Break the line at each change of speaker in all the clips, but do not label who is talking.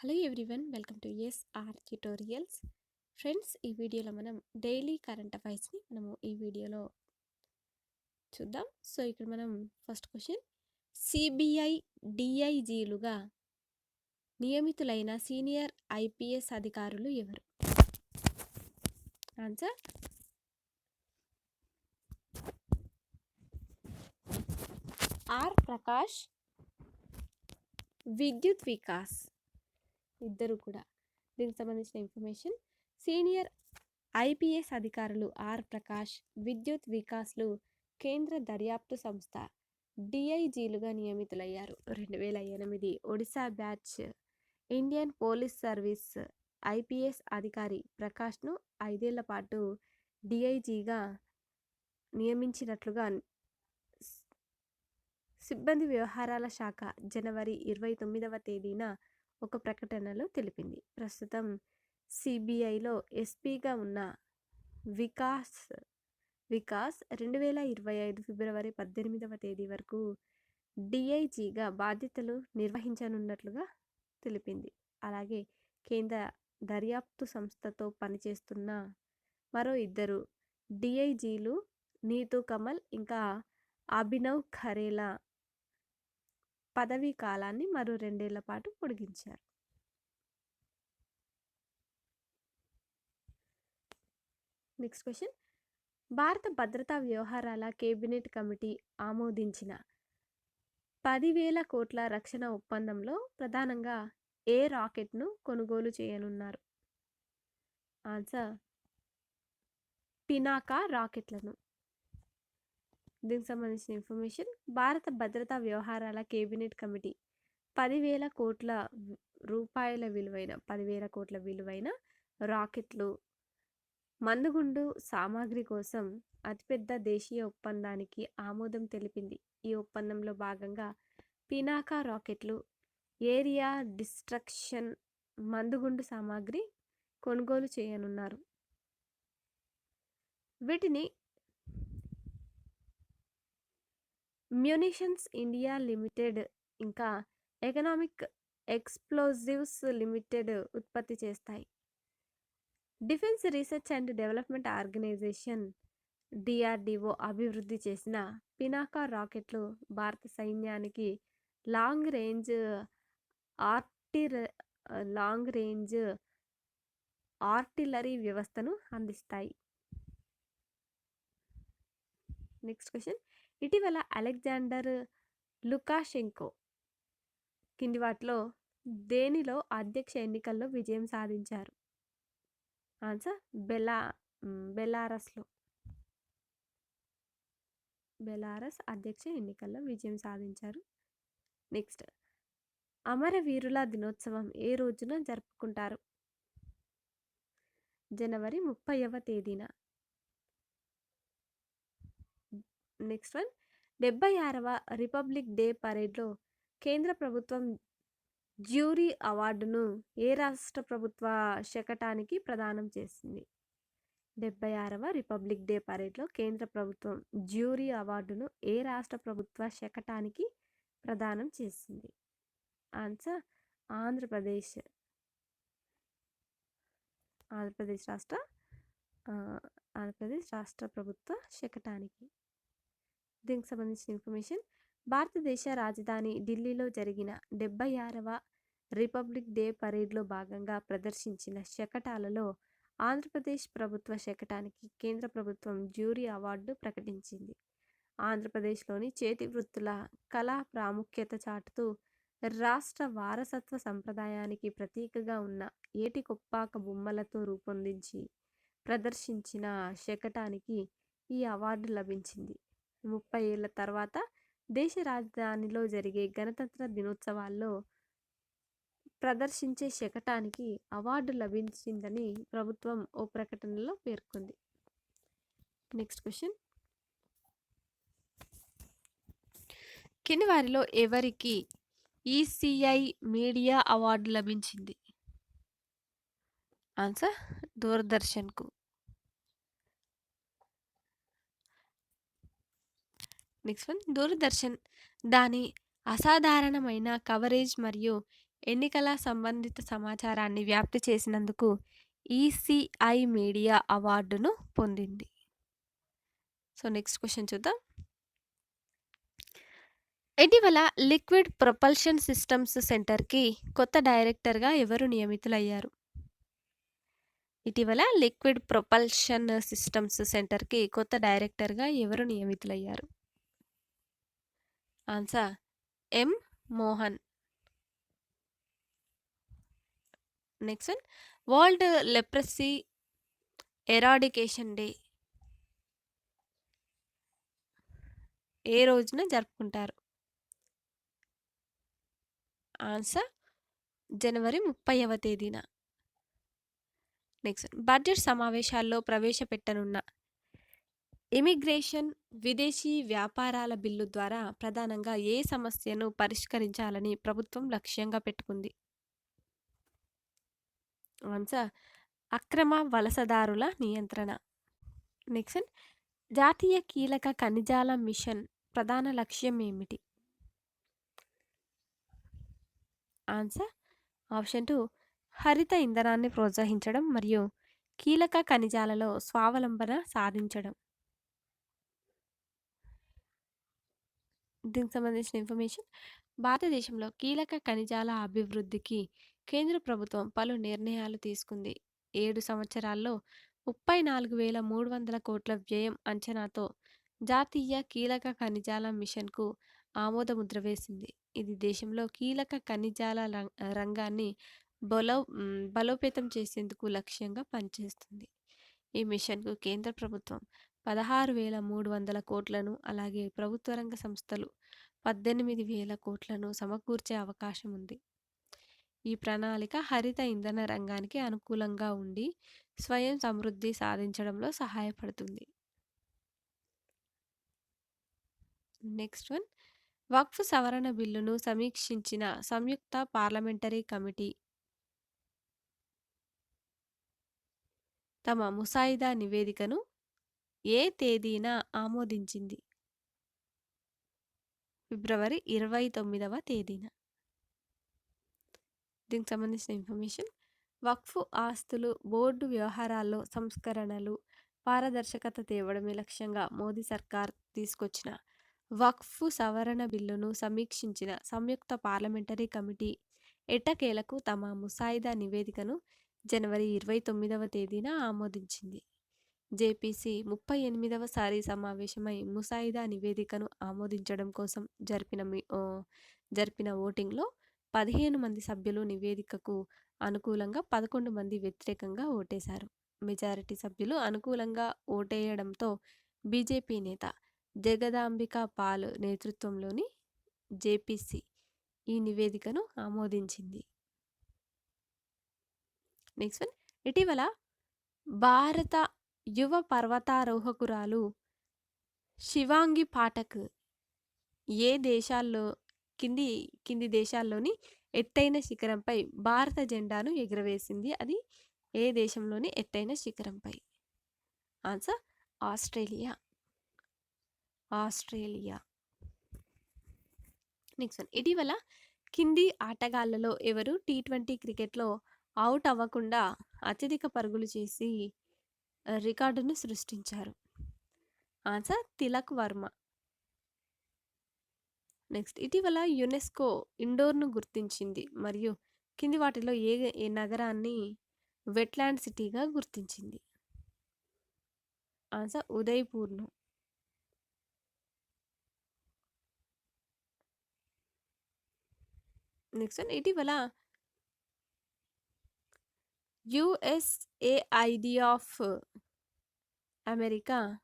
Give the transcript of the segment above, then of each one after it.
Hello everyone welcome to S R tutorials. Friends ఈ వీడియోలో మనం డైలీ కరెంట్ అఫైర్స్ని మనము ఈ వీడియోలో చూద్దాం. సో ఇక్కడ మనం ఫస్ట్ క్వశ్చన్. సిబిఐ డిఐజీలుగా నియమితులైన సీనియర్ ఐపీఎస్ అధికారులు ఎవరు? ఆన్సర్? ఆర్ ప్రకాష్. విద్యుత్ వికాస్. ఇద్దరు కూడా. దీనికి సంబంధించిన ఇన్ఫర్మేషన్. సీనియర్ ఐపీఎస్ అధికారులు ఆర్ ప్రకాష్ విద్యుత్ వికాస్లు కేంద్ర దర్యాప్తు సంస్థ డిఐజీలుగా నియమితులయ్యారు. రెండు వేల ఎనిమిది Odisha batch Indian police service IPS అధికారి ప్రకాష్ను ఐదేళ్ళ పాటు డిఐజీగా నియమించినట్లుగా సిబ్బంది వ్యవహారాల శాఖ జనవరి ఇరవై తొమ్మిదవ తేదీన ఒక ప్రకటనలో తెలిపింది. ప్రస్తుతం సిబిఐలో ఎస్పీగా ఉన్న వికాస్ వికాస్ రెండు వేల ఇరవై ఐదు ఫిబ్రవరి పద్దెనిమిదవ తేదీ వరకు డిఐజీగా బాధ్యతలు నిర్వహించనున్నట్లుగా తెలిపింది. అలాగే కేంద్ర దర్యాప్తు సంస్థతో పనిచేస్తున్న మరో ఇద్దరు డిఐజీలు నీతూ కమల్ ఇంకా అభినవ్ ఖరేలా పదవీ కాలాన్ని మరో రెండేళ్ళ పాటు పొడిగించారు. Next question. భారత భద్రతా వ్యవహారాల కేబినెట్ కమిటీ ఆమోదించిన పదివేల కోట్ల రక్షణ ఒప్పందంలో ప్రధానంగా ఏ రాకెట్ను కొనుగోలు చేయనున్నారు? ఆన్సర్. పినాకా రాకెట్లను. దీనికి సంబంధించిన ఇన్ఫర్మేషన్. భారత భద్రతా వ్యవహారాల కేబినెట్ కమిటీ పదివేల కోట్ల రూపాయల విలువైన పదివేల కోట్ల విలువైన రాకెట్లు మందుగుండు సామాగ్రి కోసం అతిపెద్ద దేశీయ ఒప్పందానికి ఆమోదం తెలిపింది. ఈ ఒప్పందంలో భాగంగా పినాకా రాకెట్లు ఏరియా డిస్ట్రక్షన్ మందుగుండు సామాగ్రి కొనుగోలు చేయనున్నారు. వీటిని మ్యూనిషన్స్ ఇండియా లిమిటెడ్ ఇంకా ఎకనామిక్ ఎక్స్ప్లోజివ్స్ లిమిటెడ్ ఉత్పత్తి చేస్తాయి. Defence research and development organisation DRDO అభివృద్ధి చేసిన పినాకా రాకెట్లు భారత సైన్యానికి లాంగ్ రేంజ్ ఆర్టిర్ లాంగ్ రేంజ్ ఆర్టిలరీ వ్యవస్థను అందిస్తాయి. Next question. ఇటీవల అలెగ్జాండర్ లుకాషెంకో కింది వాటిలో దేనిలో అధ్యక్ష ఎన్నికల్లో విజయం సాధించారు? ఆన్సర్ బెలా బెలారస్లో. బెలారస్ అధ్యక్ష ఎన్నికల్లో విజయం సాధించారు. నెక్స్ట్ అమరవీరుల దినోత్సవం ఏ రోజున జరుపుకుంటారు? జనవరి ముప్పైవ తేదీన. Next one. డెబ్బై ఆరవ రిపబ్లిక్ డే పరేడ్లో కేంద్ర ప్రభుత్వం జ్యూరీ అవార్డును ఏ రాష్ట్ర ప్రభుత్వ శకటానికి ప్రదానం చేసింది? డెబ్బై ఆరవ రిపబ్లిక్ డే పరేడ్లో కేంద్ర ప్రభుత్వం జ్యూరీ అవార్డును ఏ రాష్ట్ర ప్రభుత్వ శకటానికి ప్రదానం చేసింది? ఆన్సర్ ఆంధ్రప్రదేశ్. ఆంధ్రప్రదేశ్ రాష్ట్ర ఆంధ్రప్రదేశ్ రాష్ట్ర ప్రభుత్వ శకటానికి. దీనికి సంబంధించిన ఇన్ఫర్మేషన్. భారతదేశ రాజధాని ఢిల్లీలో జరిగిన డెబ్బై ఆరవ రిపబ్లిక్ డే పరేడ్లో భాగంగా ప్రదర్శించిన శకటాలలో ఆంధ్రప్రదేశ్ ప్రభుత్వ శకటానికి కేంద్ర ప్రభుత్వం జ్యూరీ అవార్డు ప్రకటించింది. ఆంధ్రప్రదేశ్లోని చేతి వృత్తుల కళా ప్రాముఖ్యత చాటుతూ రాష్ట్ర వారసత్వ సంప్రదాయానికి ప్రతీకగా ఉన్న ఏటి కొప్పాక బొమ్మలతో రూపొందించి ప్రదర్శించిన శకటానికి ఈ అవార్డు లభించింది. ముప్పై ఏళ్ళ తర్వాత దేశ రాజధానిలో జరిగే గణతంత్ర దినోత్సవాల్లో ప్రదర్శించే శకటానికి అవార్డు లభించిందని ప్రభుత్వం ఓ ప్రకటనలో పేర్కొంది. Next question. కింది వారిలో ఎవరికి ఈసీఐ మీడియా అవార్డు లభించింది? ఆన్సర్ దూరదర్శన్కు. Next one Doordarshan. దాని అసాధారణమైన కవరేజ్ మరియు ఎన్నికల సంబంధిత సమాచారాన్ని వ్యాప్తి చేసినందుకు ఈసీఐ మీడియా అవార్డును పొందింది. సో నెక్స్ట్ క్వశ్చన్ చూద్దాం. ఇటీవల లిక్విడ్ ప్రొపల్షన్ సిస్టమ్స్ సెంటర్కి కొత్త డైరెక్టర్గా ఎవరు నియమితులయ్యారు? ఇటీవల లిక్విడ్ ప్రొపల్షన్ సిస్టమ్స్ సెంటర్కి కొత్త డైరెక్టర్గా ఎవరు నియమితులయ్యారు? Answer M Mohan. Next one world leprosy eradication day. ఏ రోజున జరుపుకుంటారు? ఆన్సర్ జనవరి ముప్పైవ తేదీన. నెక్స్ట్ బడ్జెట్ సమావేశాల్లో ప్రవేశపెట్టనున్న ఇమిగ్రేషన్ విదేశీ వ్యాపారాల బిల్లు ద్వారా ప్రధానంగా ఏ సమస్యను పరిష్కరించాలని ప్రభుత్వం లక్ష్యంగా పెట్టుకుంది? ఆన్సర్ అక్రమ వలసదారుల నియంత్రణ. నెక్స్ట్ జాతీయ కీలక ఖనిజాల మిషన్ ప్రధాన లక్ష్యం ఏమిటి? ఆన్సర్ ఆప్షన్ టూ హరిత ఇంధనాన్ని ప్రోత్సహించడం మరియు కీలక ఖనిజాలలో స్వావలంబన సాధించడం. దీనికి సంబంధించిన ఇన్ఫర్మేషన్. భారతదేశంలో కీలక ఖనిజాల అభివృద్ధికి కేంద్ర ప్రభుత్వం పలు నిర్ణయాలు తీసుకుంది. ఏడు సంవత్సరాల్లో ముప్పై నాలుగు వేల మూడు వందల కోట్ల వ్యయం అంచనాతో జాతీయ కీలక ఖనిజాల మిషన్కు ఆమోదముద్ర వేసింది. ఇది దేశంలో కీలక ఖనిజాల రం- రంగాన్ని బలో బలోపేతం చేసేందుకు లక్ష్యంగా పనిచేస్తుంది. ఈ మిషన్కు కేంద్ర ప్రభుత్వం పదహారు వేల మూడు వందల కోట్లను అలాగే ప్రభుత్వ రంగ సంస్థలు పద్దెనిమిది వేల కోట్లను సమకూర్చే అవకాశం ఉంది. ఈ ప్రణాళిక హరిత ఇంధన రంగానికి అనుకూలంగా ఉండి స్వయం సమృద్ధి సాధించడంలో సహాయపడుతుంది. నెక్స్ట్ వన్ వక్ఫ్ సవరణ బిల్లును సమీక్షించిన సంయుక్త పార్లమెంటరీ కమిటీ తమ ముసాయిదా నివేదికను ఏ తేదీన ఆమోదించింది? ఫిబ్రవరి ఇరవై తొమ్మిదవ తేదీన. దీనికి సంబంధించిన ఇన్ఫర్మేషన్. వక్ఫ్ ఆస్తులు బోర్డు వ్యవహారాల్లో సంస్కరణలు పారదర్శకత తేవడమే లక్ష్యంగా మోదీ సర్కార్ తీసుకొచ్చిన వక్ఫ్ సవరణ బిల్లును సమీక్షించిన సంయుక్త పార్లమెంటరీ కమిటీ ఎట్టకేలకు తమ ముసాయిదా నివేదికను జనవరి ఇరవై తొమ్మిదవ తేదీన ఆమోదించింది. జేపీసీ ముప్పై ఎనిమిదవ సారి సమావేశమై ముసాయిదా నివేదికను ఆమోదించడం కోసం జరిపిన జరిపిన ఓటింగ్లో పదిహేను మంది సభ్యులు నివేదికకు అనుకూలంగా పదకొండు మంది వ్యతిరేకంగా ఓటేశారు. మెజారిటీ సభ్యులు అనుకూలంగా ఓటేయడంతో బీజేపీ నేత జగదాంబిక పాల్ నేతృత్వంలోని జేపీసీ ఈ నివేదికను ఆమోదించింది. నెక్స్ట్ వన్ ఇటీవల భారత యువ పర్వతారోహకురాలు శివాంగి పాఠక్. ఏ దేశాల్లో కింది కింది దేశాల్లోని ఎత్తైన శిఖరంపై భారత జెండాను ఎగురవేసింది? అది ఏ దేశంలోని ఎత్తైన శిఖరంపై? Answer Australia. Australia. Next one. ఇటీవల కింది ఆటగాళ్ళలో ఎవరు టీ ట్వంటీ క్రికెట్లో అవుట్ అవ్వకుండా అత్యధిక పరుగులు చేసి రికార్డును సృష్టించారు. ఆన్సర్ తిలక్ వర్మ. నెక్స్ట్ ఇటీవల యునెస్కో ఇండోర్ను గుర్తించింది మరియు కింది వాటిలో ఏ ఏ నగరాన్ని వెట్లాండ్ సిటీగా గుర్తించింది? ఆన్సర్ ఉదయ్పూర్ను నెక్స్ట్ ఇటీవల యుఎస్ఏఐడి ఆఫ్ అమెరికా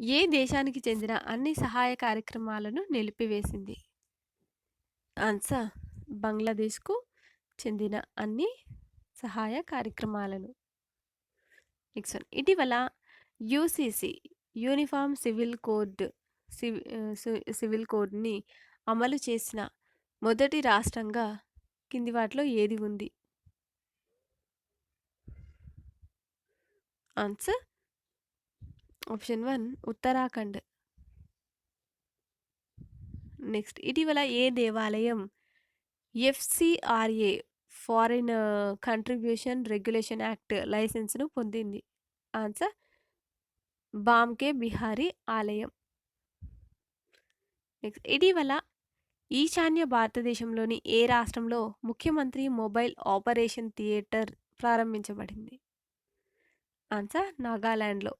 ఏ దేశానికి చెందిన అన్ని సహాయ కార్యక్రమాలను నిలిపివేసింది? ఆన్సర్ బంగ్లాదేశ్కు చెందిన అన్ని సహాయ కార్యక్రమాలను. నెక్స్ట్ వన్ ఇటీవల యూసీసీ యూనిఫామ్ సివిల్ కోడ్ సివి సి- సివిల్ కోడ్ని అమలు చేసిన మొదటి రాష్ట్రంగా కింది వాటిలో ఏది ఉంది? Answer option one Uttarakhand. Next ఇటీవల ఏ దేవాలయం FCRA foreign contribution regulation act లైసెన్స్ను పొందింది? ఆన్సర్ బామ్కే బిహారీ ఆలయం నెక్స్ట్ ఇటీవల ఈశాన్య భారతదేశంలోని ఏ రాష్ట్రంలో ముఖ్యమంత్రి మొబైల్ ఆపరేషన్ థియేటర్ ప్రారంభించబడింది? ఆన్సర్ నాగాలాండ్లో.